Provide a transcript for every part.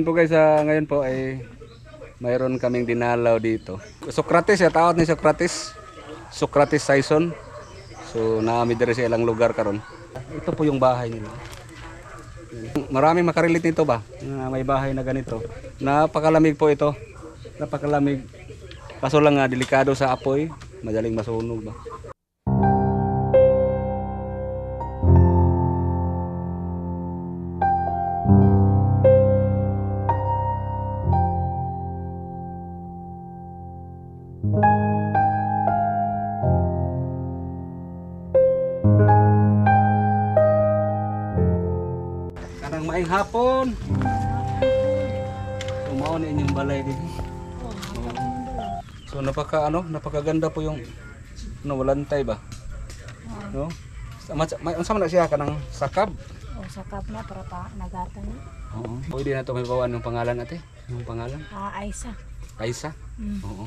Yan po guys, ah, ngayon po ay mayroon kaming dinalaw dito. Socrates, ya tawag ni Socrates. Socrates Saison. So naami diri sa ilang lugar karon. Ito po yung bahay nila. Maraming makarelate nito ba? Na may bahay na ganito. Napakalamig po ito. Napakalamig. Kaso lang nga delikado sa apoy, madaling masunog ba. So napaka ano, napakaganda po yung ano, walantay ba? No? Sa may unsa man na siya kanang sakab. O sakap na para pa nagatan na. Oo. Pwede na to may bawaan yung pangalan ate. Yung pangalan. Ah, Aisa. Kaisa. Mm. Oo.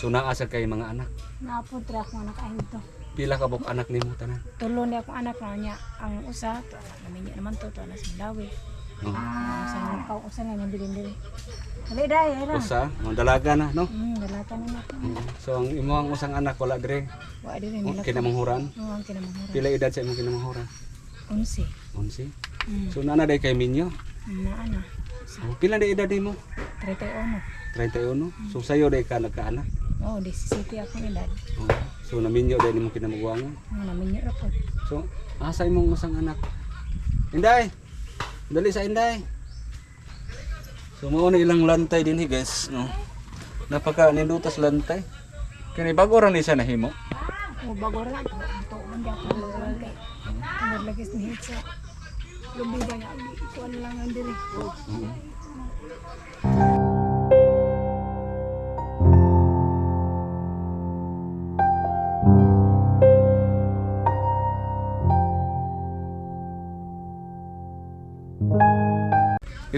So naa sa kay mga anak. Naapod ra anak ayun to. Pila ka buk anak nimo tanan? Tulo ni akong anak na niya. Ang usa, to anak namin niya naman to, to anak sa Malawi. Oo. Ang usa nga pao, usa nga niya bilin diri. Dali dai, ay ra. Usa, ang dalaga na, no? Hmm, dalata na na. Oo. So ang imong usang anak wala dire. Wa diri Oh, nila. kinamanghuran. Oo, ang kinamahura. Pila edad sa imong kinamanghuran? Unsi. 11. Hmm. So nana day kay minyo. Na ana. Oh, Pila na edad nimo? 31. 31. So sayo day ka nagkaanak. Oo, 17 ako edad. Oh. So naminyo day nimo kinamaguangan. Oo, namin niya ra po. So asa imong usang anak? Inday. Dali sa Inday. So mao na ilang lantay din guys, no. Napaka nindutas lantay. Kini bago ra ni siya nahimo. O bago ra to. Ito man bago kay. Ang lagis ni Hitsa. Lubi ba niya? Kuan lang ang diri.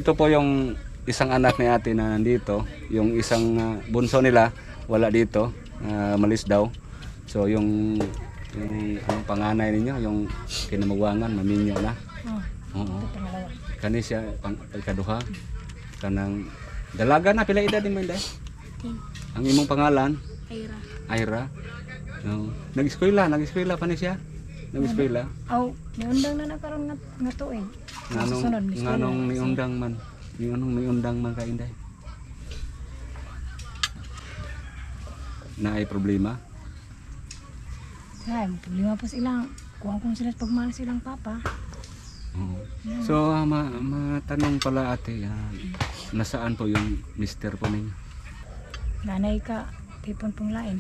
Ito po yung isang anak ni ate na nandito. Yung isang ah, bunso nila wala dito. ah, malis daw. So yung yung ang panganay ninyo, yung kinamaguangan, maminyo na. Oh, Oo. Kani siya pang ikaduha. Kanang dalaga na pila edad ni Manday? Tin. Ang imong pangalan Ayra. Ira. No. Nag-eskwela, nag-eskwela pa ni siya. Nag-eskwela. Aw, niundang na nakaroon nga, nga tuig. Nganong nganong Lola. niundang man. Nganong niundang man ka Inday. Na ay problema. Ay, problema po silang. Kuha kong sila pagmahal silang papa. So ah, ma matanong pala ate, ah, nasaan po yung mister po ninyo? Nanay ka, tipon pong lain.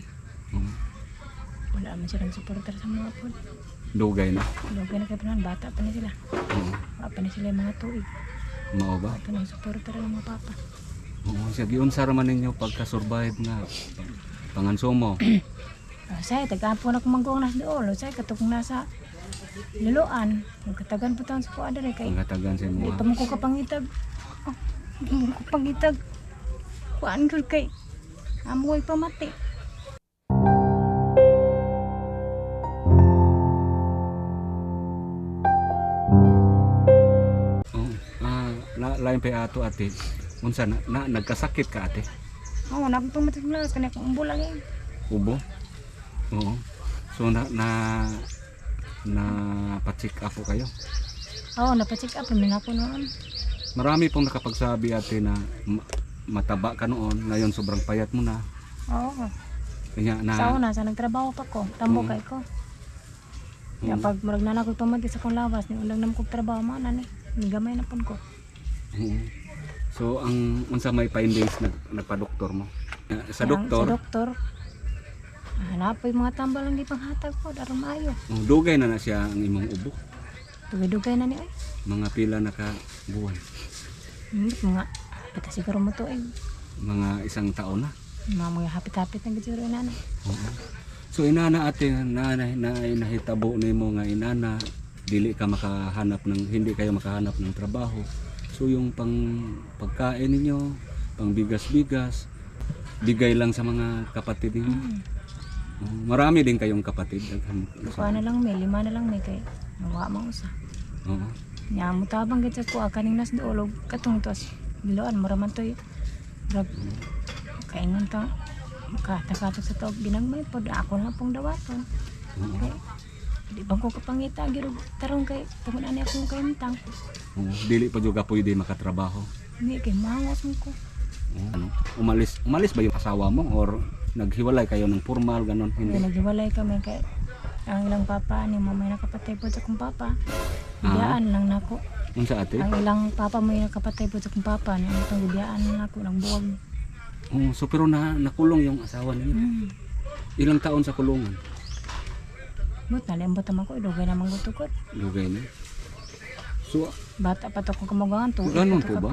Wala man silang supporter sa mga po. Dugay na. Lugay na kayo naman, bata pa na sila. Oo. Wala pa na sila yung mga tuig. Mao ba? Ito na yung supporter ng mga papa. Oo, siya giunsa ra man ninyo pagka-survive nga pangansumo. Ah, say, tagaan po na kumangkong nasa doon. Say, katukong nasa liloan. Magkatagan po taon sa kuha dere kay. Pangatagan sa Di mga pa mo ko kapangitag. Oh, di mo ko pangitag. Kuan ko kay. Amoy pamati. Lain pa ato ate. Unsa na, na nagkasakit ka ate? Oo, oh, napagpamatig na. Kanya kong umbo lang eh. Ubo. Oo. So na na na pa-check up po kayo. Oo, oh, napacheck up. Namin ako noon. Marami pong nakapagsabi ate na ma- mataba ka noon, ngayon sobrang payat mo na. Oo. Kanya na Sa una, sa nagtrabaho pa ko. Tambo Mm. kay ko. Kaya pag marag na ako pamati sa kong lawas, ni ulang naman kong trabaho, mana ni. Gamay na pun ko. Oo. So ang unsa may findings nag nagpa-doktor mo? Ah, Sa doktor, Sa doktor. Hanapoy mga tambal lang di panghatag ko. Daro maayo. oh, dugay na na siya ang imong ubo. Dugay-dugay na ni ay. Mga pila na ka buwan. Hmm, mga hapit siguro mo to eh. Mga isang taon na. Mga mga hapit-hapit na siguro na na. Oo. So inana ate na na, na nahitabo nimo nga inana dili ka makahanap ng hindi kayo makahanap ng trabaho. So yung pang pagkain ninyo, pang bigas-bigas, bigay lang sa mga kapatid ninyo. Hmm. Oo, marami din kayong kapatid. Kuha na lang may, lima na lang may kay. Nawa usa. Oo. Nya mo tabang gid sa kuha kaning nas doolog katong tos. biloan mura man toy rag kaingon ta makatakatok sa taog ginagmay pod ako na pong dawaton Oo. Di bang ko kapangita giro tarong kay tungod ani akong kaimtang Oo. Dili pa juga pwede makatrabaho. hindi kay mangos mo ko Oo. Ano? Umalis umalis ba yung asawa mo or naghiwalay kayo ng formal ganon? Hindi. Naghiwalay kami kay ang ilang papa ni mamay nakapatay po sa akong papa biyaan lang nako Unsa ate? ang ilang papa mo yung nakapatay po sa akong papa ni ang itong biyaan lang nako ng buwag Oo, so pero na nakulong yung asawa ninyo. hmm. Ilang taon sa kulungan? But nalimbot naman ko idugay naman gutukot Lugay na. So, bata pa to kung kamagangan to ganun po ba?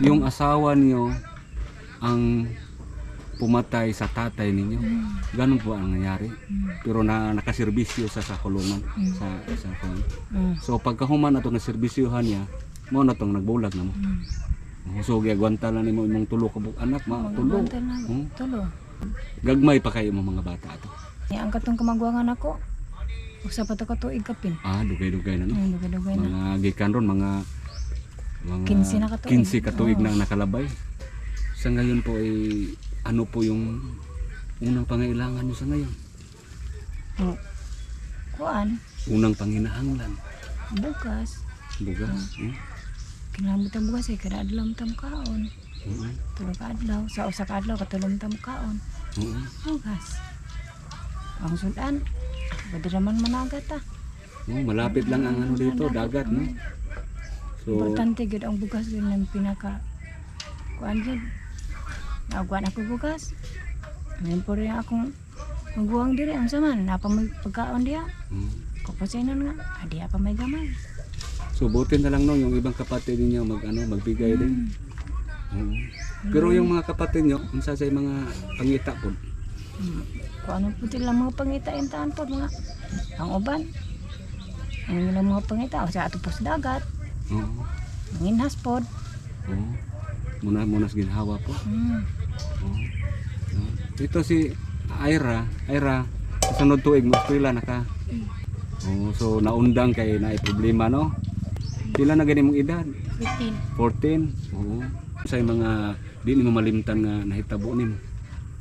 Yung asawa niyo ang pumatay sa tatay ninyo. hmm. Ganun po ang nangyari. Hmm. Pero na nakaserbisyo sa sa kulungan sa sa kulungan. Hmm. So pagkahuman ato na serbisyohan niya, mo na tong nagbulag na mo. Hmm. So gyagwanta lang nimo imong tulo ka bu- anak ma tulo. Na Hmm. tulo Gagmay pa kayo mga bata ato. Ni ang katong kamagwangan ako usa pa to ka tuig kapin Ah, dugay-dugay na no. hmm. dugay-dugay na Mga gikan ron mga mga 15 na katuig. 15 katuig Oo. na nakalabay. Sa ngayon po ay ano po yung unang pangailangan niyo sa ngayon? Hmm. kuan Unang panginahanglan. bukas Bugas. Hmm? kinahanglan ta bukas eh kada adlaw tam kaon ka adlaw sa usa ka adlaw katulong tam kaon Oo. bukas ang sudan pwede naman managat ah Oo, malapit lang ang ano dito, dagat, no? So, importante gud ang bugas din ang pinaka kuan gud Nagwan ako bugas ngayon po rin akong magbuwang diri ang saman napa may pagkaon diya mm. kapasinan nga adi pa may gamay so buti na lang no, yung ibang kapatid niyo mag ano, magbigay din. Oo. Pero yung mga kapatid niyo, unsa sa mga pangita po? Hmm. Kung ano po sila mga pangitain-taan po mga ang uban. Ang ilang mga pangita o sa ato po sa dagat. Oo. Ang inhas po. Oo. Muna muna sa ginhawa po. Hmm. Oo. Oo. Ito si Ira, Ira, sa sunod tuig mo eskwela na ka. Oo, so naundang kay na problema no. Pila na gani mong edad? 15. 14. Oo. Sa mga di nimo malimtan nga nahitabo nimo.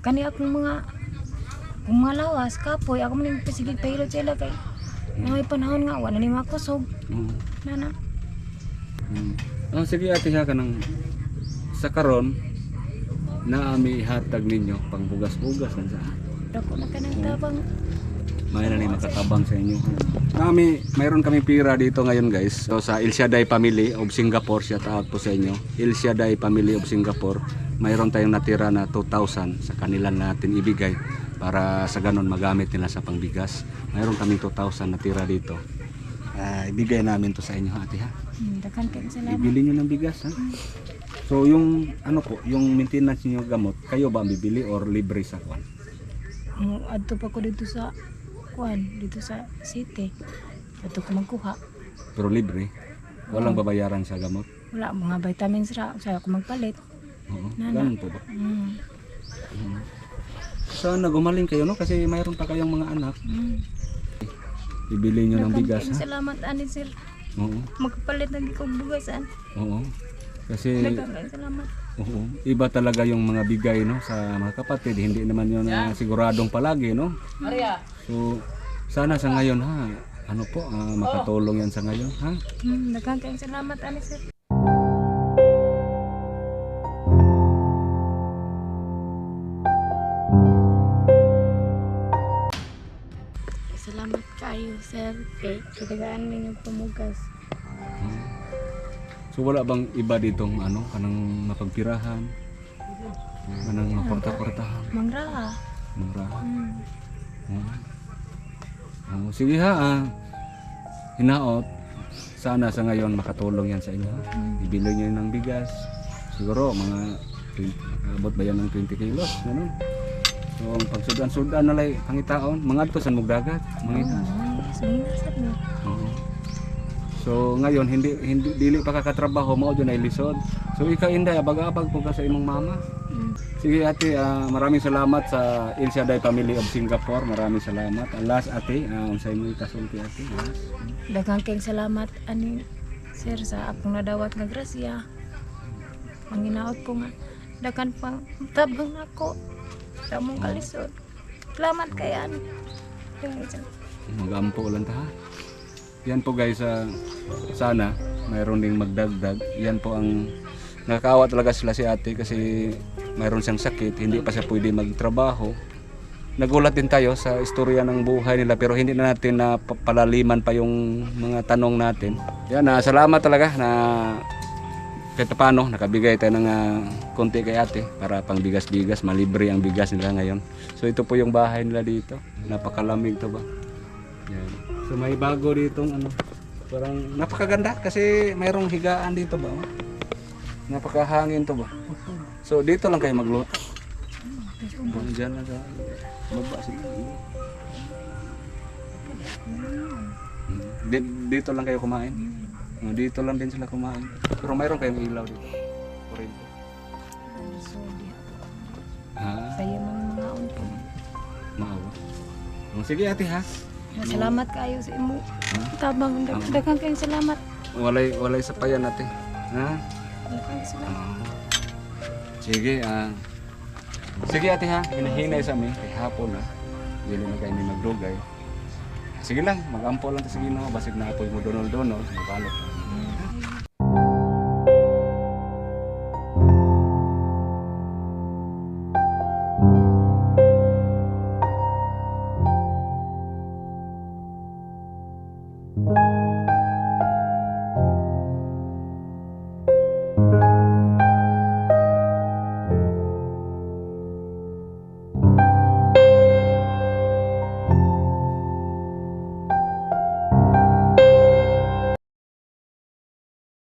Kani akong mga kung mga lawas, kapoy, ako man yung pasigig pahilot sila kay na may panahon nga, wala ni makusog. Oo. Nana. Mm. Oh, sige ate ha kanang sa karon na ami hatag ninyo pang bugas-bugas lang sa Dako na ka ng tabang. may na ni makatabang sa inyo. Kami, mayroon kami pira dito ngayon guys. So sa El Shaddai Family of Singapore, shout out po sa inyo. El Shaddai Family of Singapore, mayroon tayong natira na 2,000 sa kanila natin ibigay para sa ganon magamit nila sa pangbigas. Mayroon kaming 2,000 natira dito. Ah, ibigay namin to sa inyo ate ha. Hmm, Dakan kayo salamat. Bibili nyo ng bigas ha. So yung ano po, yung maintenance niyo gamot, kayo ba ang bibili or libre sa kwan? Mo adto pa ko dito sa kuan, dito sa city. Adto ko magkuha. Pero libre. Walang babayaran sa gamot. Wala mga vitamins ra, usa ko magpalit. Oo. Nana. Ganun po ba? Hmm. Sana gumaling kayo no kasi mayroon pa kayong mga anak. Hmm. Bibili nyo ng bigas ha. Salamat ani sir. Oo. Magpalit lagi ko bugasan. Oo. Kasi salamat. oo, iba talaga yung mga bigay no sa mga kapatid. Hindi naman yun na siguradong palagi no. So sana sa ngayon ha. Ano po, ah, makatulong yan sa ngayon ha. Daghang kayong salamat ani sir. Kitagaan ninyo pumugas. So wala bang iba ditong ano kanang mapagpirahan? Kanang maporta-portahan, Mangra. murahan. Hmm. Oo. Oo, sige ha. ah. hinaot. Sana sa ngayon makatulong yan sa inyo. ha? Ibili nyo ng bigas. Siguro mga 20, abot ba yan ng 20 kilos? Ganun. So ang pagsudan-sudan na lay pangitaon, mga to sa mugdagat. Mga ito. Ay, suminasat mo. Oo. So ngayon hindi hindi dili pa ka katrabaho mao na ilisod. So ikaw inday abag-abag po ka sa imong mama. Hmm. Sige ate, ah, maraming salamat sa Il Shaddai Family of Singapore. Maraming salamat. Ang last ate, uh, unsay mo ikasulti ate. Daghang kayong salamat ani sir sa akong nadawat nga grasya. Manginaot ko nga. Dakan pang tabang ako. Sa mong kalisod. Salamat kay ano. Yung isa. Magampo lang ta. Yan po guys, ah, sana mayroon ding magdagdag. Yan po ang nakakaawa talaga sila si ate kasi mayroon siyang sakit, hindi pa siya pwede magtrabaho. Nagulat din tayo sa istorya ng buhay nila pero hindi na natin na pa- palaliman pa yung mga tanong natin. Yan, ah, salamat talaga na kahit paano nakabigay tayo ng ah, konti kay ate para pang bigas-bigas, malibre ang bigas nila ngayon. So ito po yung bahay nila dito. Napakalamig to ba? Yan. So may bago ditong ano, parang napakaganda kasi mayroong higaan dito ba? oh? Napakahangin to ba? So dito lang kayo magluto. Oh, Diyan lang sa baba dito lang kayo kumain. Oh, Dito lang din sila kumain. Pero mayroon kayong ilaw dito. Di- Ha? Saya mga mga unto. Maawa. Oh, sige ate ha. Salamat kayo sa imo. Ha? Tabang dag- daghang kayong salamat. Walay walay sa payan ate. Ha? Daghang salamat. Sige, ah. sige ate ha, hinahinay sa amin kay hapon na. Dili na kayo ni magdugay. Sige lang, magampo lang ta sa Ginoo basig na apoy mo donol-donol, mabalot.